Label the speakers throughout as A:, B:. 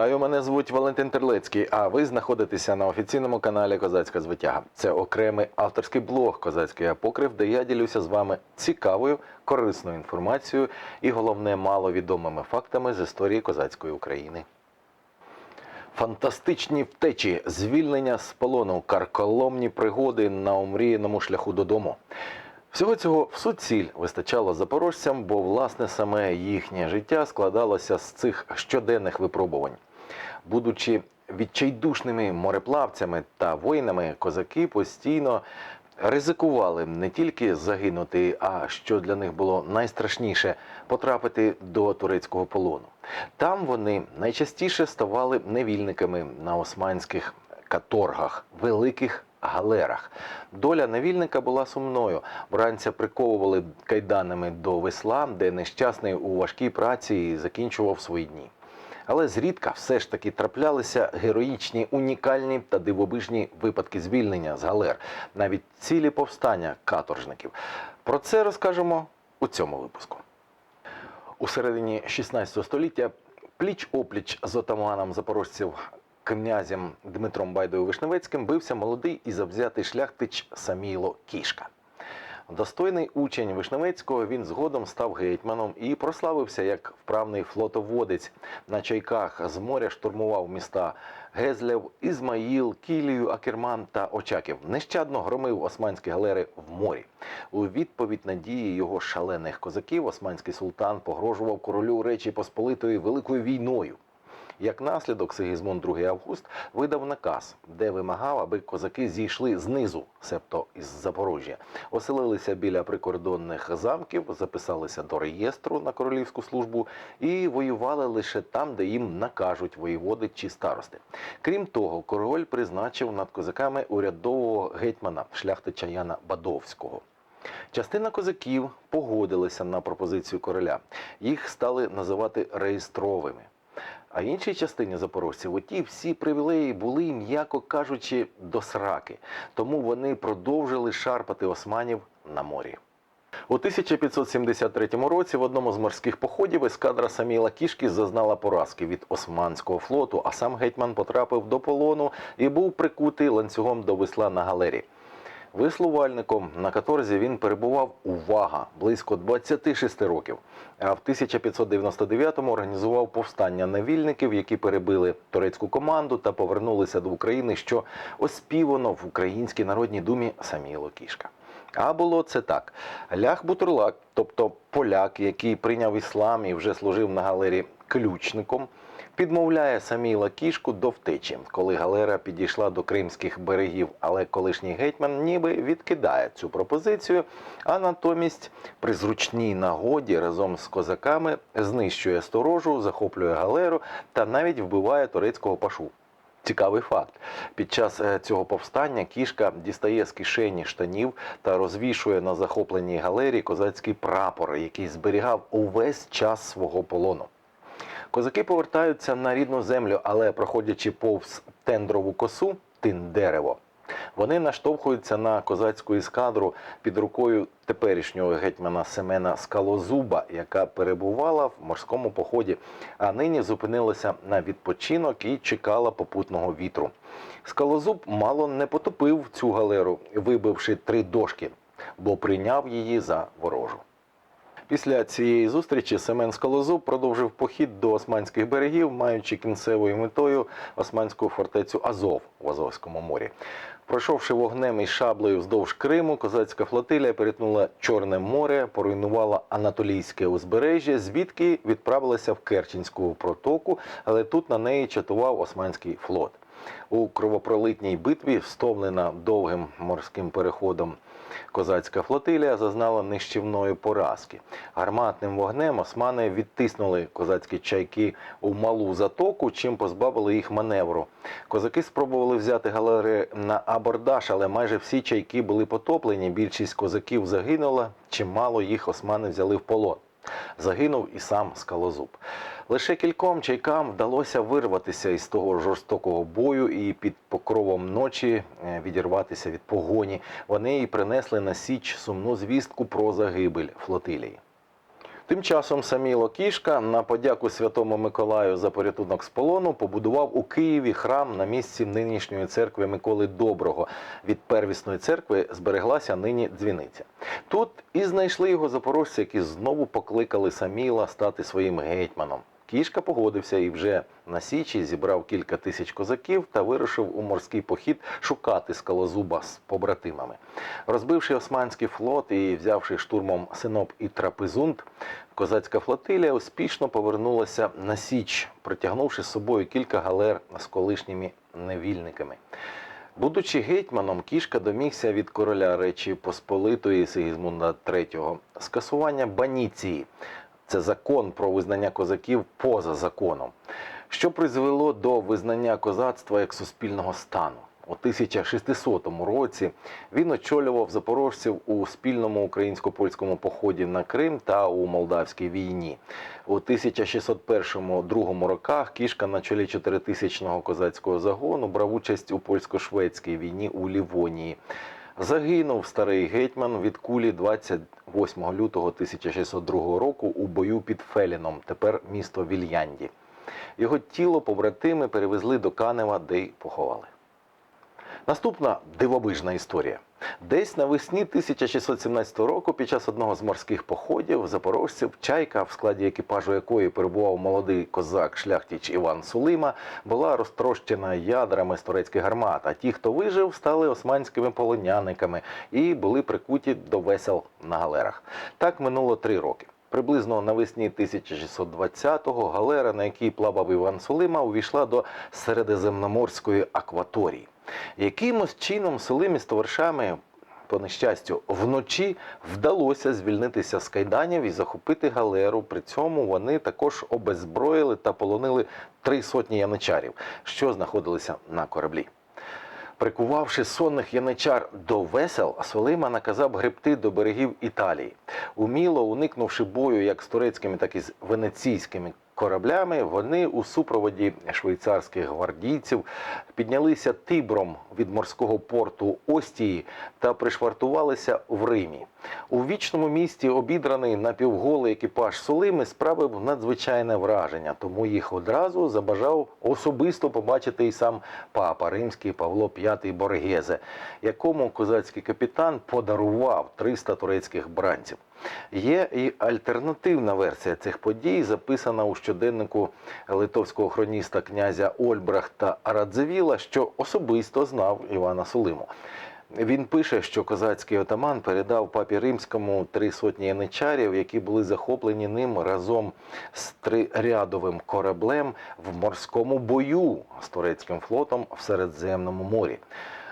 A: Вітаю, мене звуть Валентин Терлецький. А ви знаходитеся на офіційному каналі Козацька звитяга. Це окремий авторський блог Козацький апокрив, де я ділюся з вами цікавою, корисною інформацією і головне маловідомими фактами з історії козацької України. Фантастичні втечі, звільнення з полону, карколомні пригоди на омріяному шляху додому. Всього цього в суціль вистачало запорожцям, бо власне саме їхнє життя складалося з цих щоденних випробувань. Будучи відчайдушними мореплавцями та воїнами, козаки постійно ризикували не тільки загинути, а що для них було найстрашніше потрапити до турецького полону. Там вони найчастіше ставали невільниками на османських каторгах, великих галерах. Доля невільника була сумною. Бранця приковували кайданами до весла, де нещасний у важкій праці закінчував свої дні. Але зрідка все ж таки траплялися героїчні, унікальні та дивовижні випадки звільнення з галер, навіть цілі повстання каторжників. Про це розкажемо у цьому випуску. У середині 16 століття пліч опліч з отаманом запорожців князем Дмитром Байдою Вишневецьким бився молодий і завзятий шляхтич Саміло Кішка. Достойний учень Вишневецького, він згодом став гетьманом і прославився як вправний флотоводець. На чайках з моря штурмував міста Гезлєв, Ізмаїл, Кілію, Акерман та Очаків. Нещадно громив османські галери в морі. У відповідь на дії його шалених козаків османський султан погрожував королю Речі Посполитої великою війною. Як наслідок, Сигізмунд II Август видав наказ, де вимагав, аби козаки зійшли знизу, себто із Запорожжя, оселилися біля прикордонних замків, записалися до реєстру на королівську службу і воювали лише там, де їм накажуть воєводи чи старости. Крім того, король призначив над козаками урядового гетьмана шляхтича Яна Бадовського. Частина козаків погодилися на пропозицію короля. Їх стали називати реєстровими. А іншій частині запорожців оті всі привілеї були, м'яко кажучи, до сраки. Тому вони продовжили шарпати османів на морі. У 1573 році в одному з морських походів ескадра Саміла Кішки зазнала поразки від Османського флоту, а сам гетьман потрапив до полону і був прикутий ланцюгом до весла на галері. Висловальником на каторзі він перебував увага близько 26 років. А в 1599-му організував повстання невільників, які перебили турецьку команду та повернулися до України, що оспівано в Українській народній думі Саміло Кішка. А було це так: Лях Бутурлак, тобто поляк, який прийняв іслам і вже служив на галері ключником, підмовляє Саміла кішку до втечі, коли галера підійшла до кримських берегів, але колишній гетьман ніби відкидає цю пропозицію, а натомість при зручній нагоді разом з козаками знищує сторожу, захоплює галеру та навіть вбиває турецького пашу. Цікавий факт. Під час е, цього повстання кішка дістає з кишені штанів та розвішує на захопленій галері козацький прапор, який зберігав увесь час свого полону. Козаки повертаються на рідну землю, але проходячи повз тендрову косу, тин дерево, вони наштовхуються на козацьку ескадру під рукою теперішнього гетьмана Семена Скалозуба, яка перебувала в морському поході, а нині зупинилася на відпочинок і чекала попутного вітру. Скалозуб мало не потопив цю галеру, вибивши три дошки, бо прийняв її за ворожу. Після цієї зустрічі Семен Скалозуб продовжив похід до османських берегів, маючи кінцевою метою османську фортецю Азов в Азовському морі. Пройшовши вогнем і шаблею вздовж Криму, козацька флотилія перетнула Чорне море, поруйнувала Анатолійське узбережжя, звідки відправилася в Керченську протоку, але тут на неї чатував османський флот. У кровопролитній битві, встомлена довгим морським переходом, козацька флотилія зазнала нищівної поразки. Гарматним вогнем османи відтиснули козацькі чайки у малу затоку, чим позбавили їх маневру. Козаки спробували взяти галери на абордаж, але майже всі чайки були потоплені. Більшість козаків загинула, чимало їх османи взяли в полон. Загинув і сам скалозуб. Лише кільком чайкам вдалося вирватися із того жорстокого бою і під покровом ночі е, відірватися від погоні. Вони і принесли на січ сумну звістку про загибель флотилії. Тим часом Саміло Кішка на подяку Святому Миколаю за порятунок з полону побудував у Києві храм на місці нинішньої церкви Миколи Доброго. Від первісної церкви збереглася нині дзвіниця. Тут і знайшли його запорожці, які знову покликали Саміла стати своїм гетьманом. Кішка погодився і вже на Січі зібрав кілька тисяч козаків та вирушив у морський похід шукати скалозуба з побратимами. Розбивши османський флот і взявши штурмом Синоп і Трапезунд, козацька флотилія успішно повернулася на Січ, притягнувши з собою кілька галер з колишніми невільниками. Будучи гетьманом, кішка домігся від короля Речі Посполитої Сигізмунда III скасування баніції. Це закон про визнання козаків поза законом, що призвело до визнання козацтва як суспільного стану. У 1600 році він очолював запорожців у спільному українсько-польському поході на Крим та у Молдавській війні. У 1601-2 роках кішка на чолі 4000-го козацького загону брав участь у польсько-шведській війні у Лівонії. Загинув старий гетьман від кулі 28 лютого 1602 року у бою під Феліном, тепер місто Вільянді. Його тіло побратими перевезли до Канева, де й поховали. Наступна дивовижна історія. Десь навесні 1617 року, під час одного з морських походів запорожців, чайка, в складі екіпажу якої перебував молодий козак шляхтіч Іван Сулима, була розтрощена ядрами з турецьких гармат. А ті, хто вижив, стали османськими полоняниками і були прикуті до весел на галерах. Так минуло три роки. Приблизно навесні 1620-го галера, на якій плавав Іван Сулима, увійшла до середземноморської акваторії. Якимось чином Сулимі з товаришами, по нещастю, вночі вдалося звільнитися з кайданів і захопити галеру. При цьому вони також обезброїли та полонили три сотні яничарів, що знаходилися на кораблі. Прикувавши сонних яничар до весел, Солима наказав гребти до берегів Італії. Уміло уникнувши бою як з турецькими, так і з венеційськими кораблями, вони у супроводі швейцарських гвардійців піднялися тибром від морського порту Остії та пришвартувалися в Римі. У вічному місті обідраний напівголий екіпаж Солими справив надзвичайне враження, тому їх одразу забажав особисто побачити і сам папа римський Павло V Боргезе, якому козацький капітан подарував 300 турецьких бранців. Є і альтернативна версія цих подій, записана у щоденнику литовського хроніста князя Ольбрахта Радзивіла, що особисто знав Івана Сулиму. Він пише, що козацький отаман передав папі римському три сотні яничарів, які були захоплені ним разом з трирядовим кораблем в морському бою з турецьким флотом в Середземному морі.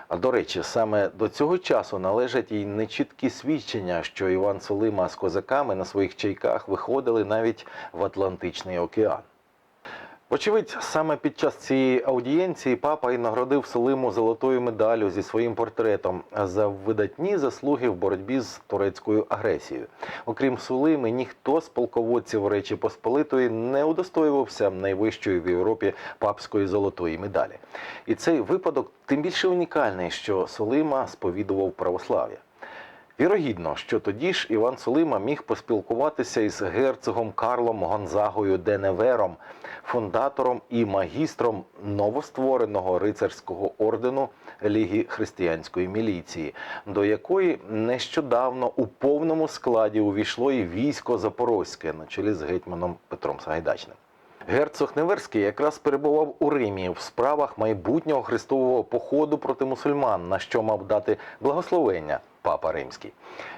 A: А до речі, саме до цього часу належать і нечіткі свідчення, що Іван Солима з козаками на своїх чайках виходили навіть в Атлантичний океан. Вочевидь, саме під час цієї аудієнції папа і нагородив Солиму золотою медаллю зі своїм портретом за видатні заслуги в боротьбі з турецькою агресією. Окрім Сулими, ніхто з полководців Речі Посполитої не удостоювався найвищої в Європі папської золотої медалі. І цей випадок тим більше унікальний, що Солима сповідував православ'я. Вірогідно, що тоді ж Іван Солима міг поспілкуватися із герцогом Карлом Гонзагою Деневером, фундатором і магістром новоствореного рицарського ордену Ліги християнської міліції, до якої нещодавно у повному складі увійшло і військо Запорозьке на чолі з гетьманом Петром Сагайдачним. Герцог Неверський якраз перебував у Римі в справах майбутнього хрестового походу проти мусульман, на що мав дати благословення папа римський.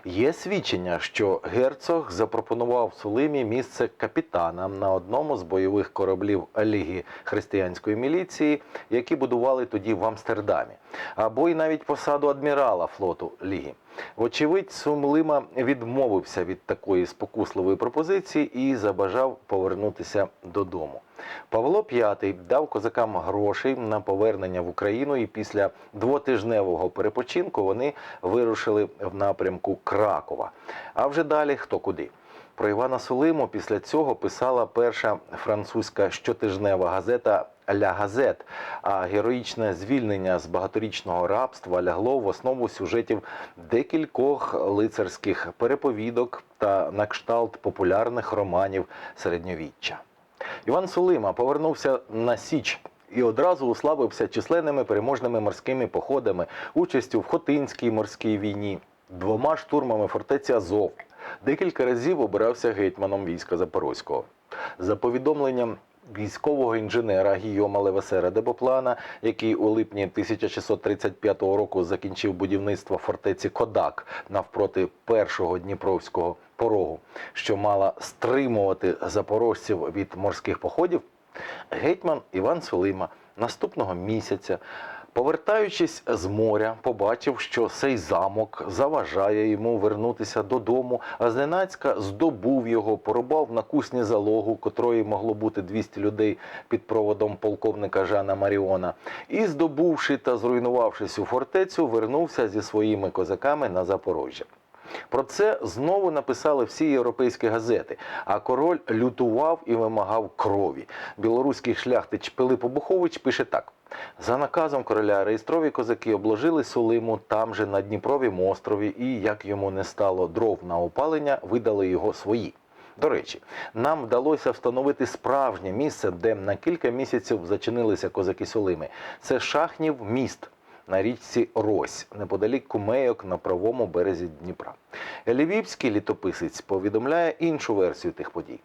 A: Є свідчення, що герцог запропонував Сулимі місце капітана на одному з бойових кораблів Ліги християнської міліції, які будували тоді в Амстердамі, або й навіть посаду адмірала флоту Ліги. Вочевидь, Сумлима відмовився від такої спокусливої пропозиції і забажав повернутися додому. Павло V дав козакам грошей на повернення в Україну, і після двотижневого перепочинку вони вирушили в напрямку Кракова. А вже далі хто куди. Про Івана Сулиму після цього писала перша французька щотижнева газета Ля Газет. А героїчне звільнення з багаторічного рабства лягло в основу сюжетів декількох лицарських переповідок та на кшталт популярних романів середньовіччя. Іван Сулима повернувся на Січ і одразу уславився численними переможними морськими походами, участю в Хотинській морській війні, двома штурмами фортеці Азов. Декілька разів обирався гетьманом війська Запорозького. За повідомленням військового інженера Гійома Левесера Дебоплана, який у липні 1635 року закінчив будівництво фортеці Кодак навпроти першого Дніпровського порогу, що мала стримувати запорожців від морських походів, гетьман Іван Сулима наступного місяця, повертаючись з моря, побачив, що цей замок заважає йому вернутися додому, а зненацька здобув його, порубав на кусні залогу, котрої могло бути 200 людей під проводом полковника Жана Маріона, і, здобувши та зруйнувавши цю фортецю, вернувся зі своїми козаками на Запорожжя. Про це знову написали всі європейські газети. А король лютував і вимагав крові. Білоруський шляхтич Пилип Обухович пише так: за наказом короля реєстрові козаки обложили Сулиму там же на Дніпровім острові, і як йому не стало дров на опалення, видали його свої. До речі, нам вдалося встановити справжнє місце, де на кілька місяців зачинилися козаки Сулими. Це Шахнів міст на річці Рось, неподалік Кумейок на правому березі Дніпра. Львівський літописець повідомляє іншу версію тих подій.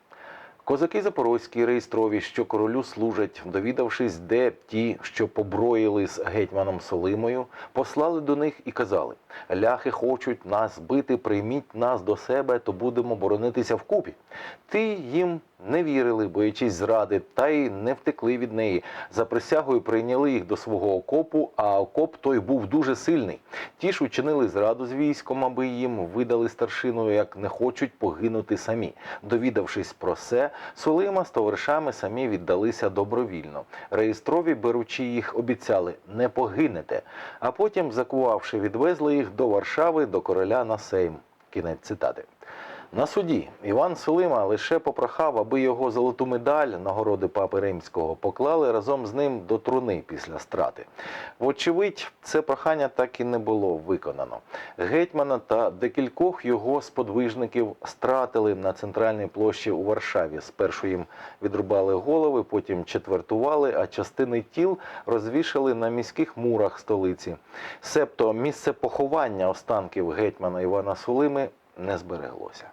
A: Козаки запорозькі реєстрові, що королю служать, довідавшись, де ті, що поброїли з гетьманом Солимою, послали до них і казали: ляхи хочуть нас бити, прийміть нас до себе, то будемо боронитися вкупі. Ти їм не вірили, боячись зради, та й не втекли від неї. За присягою прийняли їх до свого окопу, а окоп той був дуже сильний. Ті ж учинили зраду з військом, аби їм видали старшину, як не хочуть погинути самі. Довідавшись про це, Сулима з товаришами самі віддалися добровільно. Реєстрові, беручи їх, обіцяли не погинете. А потім, закувавши, відвезли їх до Варшави, до короля на Сейм. Кінець цитати. На суді Іван Сулима лише попрохав, аби його золоту медаль нагороди папи римського поклали разом з ним до труни після страти. Вочевидь, це прохання так і не було виконано. Гетьмана та декількох його сподвижників стратили на центральній площі у Варшаві. Спершу їм відрубали голови, потім четвертували, а частини тіл розвішали на міських мурах столиці. Себто місце поховання останків гетьмана Івана Сулими не збереглося.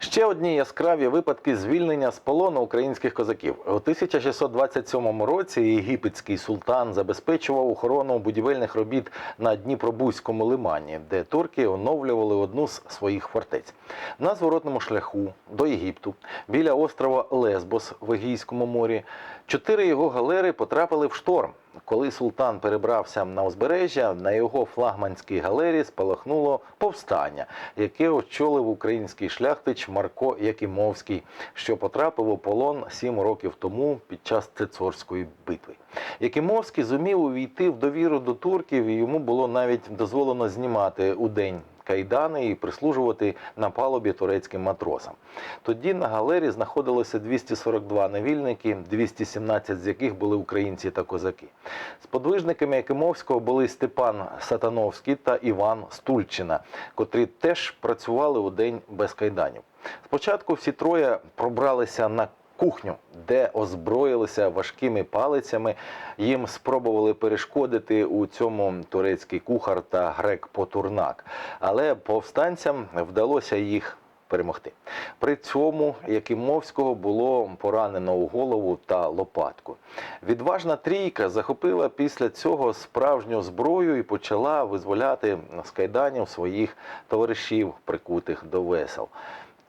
A: Ще одні яскраві випадки звільнення з полону українських козаків. У 1627 році єгипетський султан забезпечував охорону будівельних робіт на Дніпробузькому лимані, де турки оновлювали одну з своїх фортець. На зворотному шляху до Єгипту біля острова Лесбос в Егійському морі чотири його галери потрапили в шторм. Коли султан перебрався на узбережжя, на його флагманській галері спалахнуло повстання, яке очолив український шляхтич Марко Якимовський, що потрапив у полон сім років тому під час Цецорської битви. Якимовський зумів увійти в довіру до турків, і йому було навіть дозволено знімати у день кайдани і прислужувати на палубі турецьким матросам. Тоді на галері знаходилося 242 невільники, 217 з яких були українці та козаки. Сподвижниками Якимовського були Степан Сатановський та Іван Стульчина, котрі теж працювали у день без кайданів. Спочатку всі троє пробралися на кухню, де озброїлися важкими палицями. Їм спробували перешкодити у цьому турецький кухар та грек Потурнак. Але повстанцям вдалося їх перемогти. При цьому Якимовського було поранено у голову та лопатку. Відважна трійка захопила після цього справжню зброю і почала визволяти з кайданів своїх товаришів, прикутих до весел.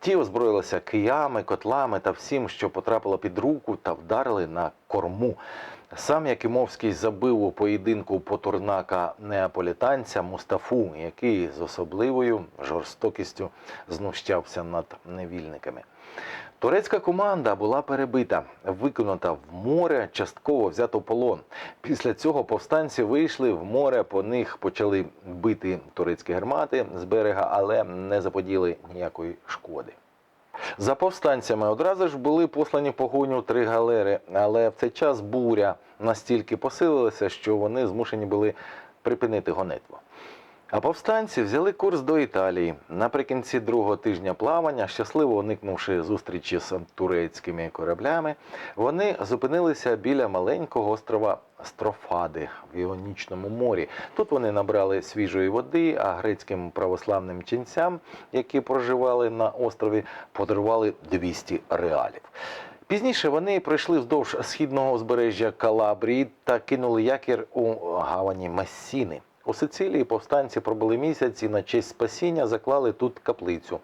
A: Ті озброїлися киями, котлами та всім, що потрапило під руку, та вдарили на корму. Сам Якимовський забив у поєдинку потурнака неаполітанця Мустафу, який з особливою жорстокістю знущався над невільниками. Турецька команда була перебита, виконана в море, частково взято полон. Після цього повстанці вийшли в море, по них почали бити турецькі гармати з берега, але не заподіли ніякої шкоди. За повстанцями одразу ж були послані в погоню три галери, але в цей час буря настільки посилилася, що вони змушені були припинити гонитву. А повстанці взяли курс до Італії. Наприкінці другого тижня плавання, щасливо уникнувши зустрічі з турецькими кораблями, вони зупинилися біля маленького острова Строфади в Іонічному морі. Тут вони набрали свіжої води, а грецьким православним ченцям, які проживали на острові, подарували 200 реалів. Пізніше вони пройшли вздовж східного узбережжя Калабрії та кинули якір у гавані Мессіни. У Сицилії повстанці пробули місяць і на честь спасіння заклали тут каплицю.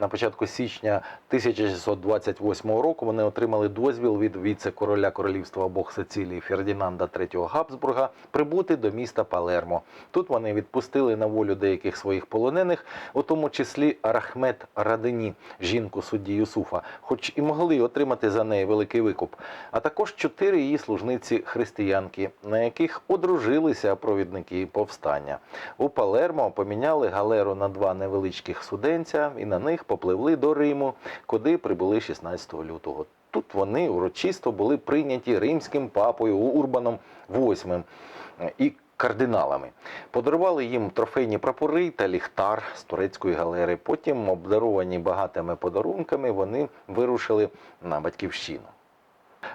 A: На початку січня 1628 року вони отримали дозвіл від віце-короля королівства обох Сицилії Фердінанда III Габсбурга прибути до міста Палермо. Тут вони відпустили на волю деяких своїх полонених, у тому числі Рахмет Радині, жінку судді Юсуфа, хоч і могли отримати за неї великий викуп, а також чотири її служниці християнки, на яких одружилися провідники повстання. У Палермо поміняли галеру на два невеличких суденця і на них попливли до Риму, куди прибули 16 лютого. Тут вони урочисто були прийняті римським папою Урбаном VIII і кардиналами. Подарували їм трофейні прапори та ліхтар з турецької галери. Потім, обдаровані багатими подарунками, вони вирушили на батьківщину.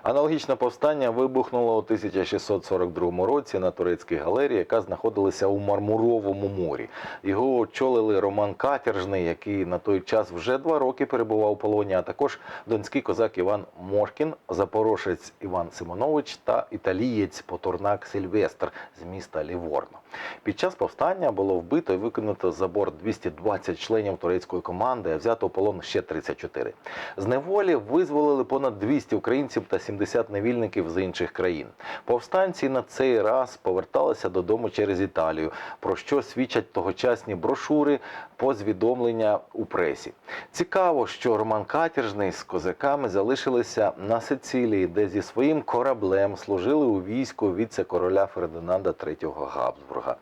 A: Аналогічне повстання вибухнуло у 1642 році на турецькій галері, яка знаходилася у Мармуровому морі. Його очолили Роман Катержний, який на той час вже два роки перебував у полоні, а також донський козак Іван Мошкін, запорожець Іван Симонович та італієць Потурнак Сильвестр з міста Ліворно. Під час повстання було вбито і викинуто за борт 220 членів турецької команди, а взято в полон ще 34. З неволі визволили понад 200 українців та 70 невільників з інших країн. Повстанці на цей раз поверталися додому через Італію, про що свідчать тогочасні брошури, позвідомлення у пресі. Цікаво, що Роман Катержний з козаками залишилися на Сицилії, де зі своїм кораблем служили у війську віце-короля Фердинанда III Габсбурга.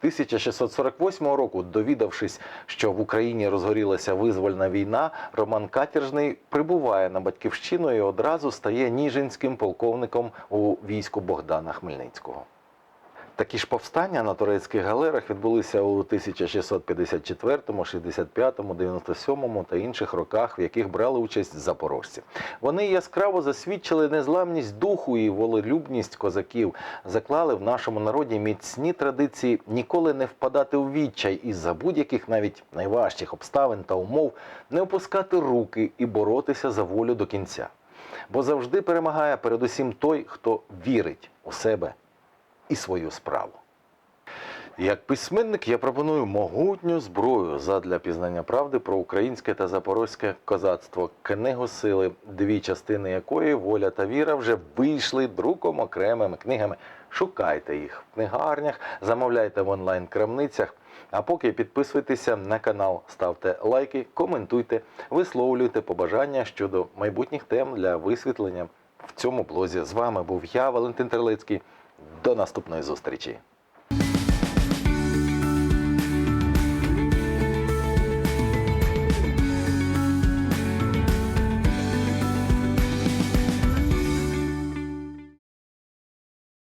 A: 1648 року, довідавшись, що в Україні розгорілася визвольна війна, Роман Катержний прибуває на батьківщину і одразу стає ніжинським полковником у війську Богдана Хмельницького. Такі ж повстання на турецьких галерах відбулися у 1654, 65, 97 та інших роках, в яких брали участь запорожці. Вони яскраво засвідчили незламність духу і волелюбність козаків, заклали в нашому народі міцні традиції ніколи не впадати у відчай і за будь-яких навіть найважчих обставин та умов не опускати руки і боротися за волю до кінця. Бо завжди перемагає передусім той, хто вірить у себе і свою справу. Як письменник я пропоную могутню зброю задля пізнання правди про українське та запорозьке козацтво, книгу сили, дві частини якої воля та віра вже вийшли друком окремими книгами. Шукайте їх в книгарнях, замовляйте в онлайн-крамницях. А поки підписуйтеся на канал, ставте лайки, коментуйте, висловлюйте побажання щодо майбутніх тем для висвітлення в цьому блозі. З вами був я, Валентин Терлецький. До наступної зустрічі.